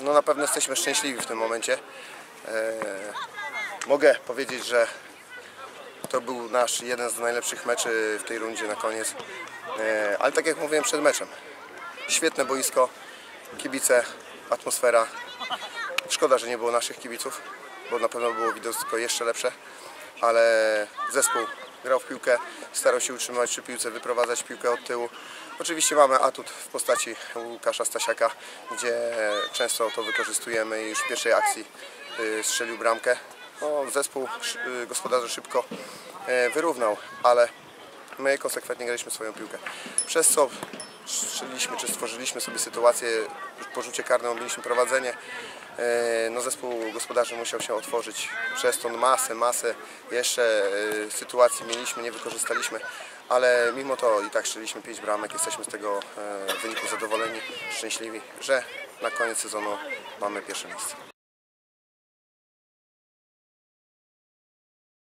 no na pewno jesteśmy szczęśliwi w tym momencie. E, mogę powiedzieć, że to był nasz jeden z najlepszych meczy w tej rundzie na koniec. E, ale tak jak mówiłem przed meczem, świetne boisko, kibice, atmosfera. Szkoda, że nie było naszych kibiców, bo na pewno było widowisko jeszcze lepsze, ale zespół grał w piłkę, starał się utrzymywać przy piłce, wyprowadzać piłkę od tyłu. Oczywiście mamy atut w postaci Łukasza Stasiaka, gdzie często to wykorzystujemy i już w pierwszej akcji y, strzelił bramkę. No, zespół y, gospodarze szybko y, wyrównał, ale my konsekwentnie graliśmy swoją piłkę. Przez co strzeliliśmy, czy stworzyliśmy sobie sytuację, po rzucie karnym mieliśmy prowadzenie. E, No zespół gospodarzy musiał się otworzyć. Przez to masę, masę jeszcze e, sytuacji mieliśmy, nie wykorzystaliśmy, ale mimo to i tak strzeliliśmy 5 bramek. Jesteśmy z tego e, wyniku zadowoleni, szczęśliwi, że na koniec sezonu mamy pierwsze miejsce.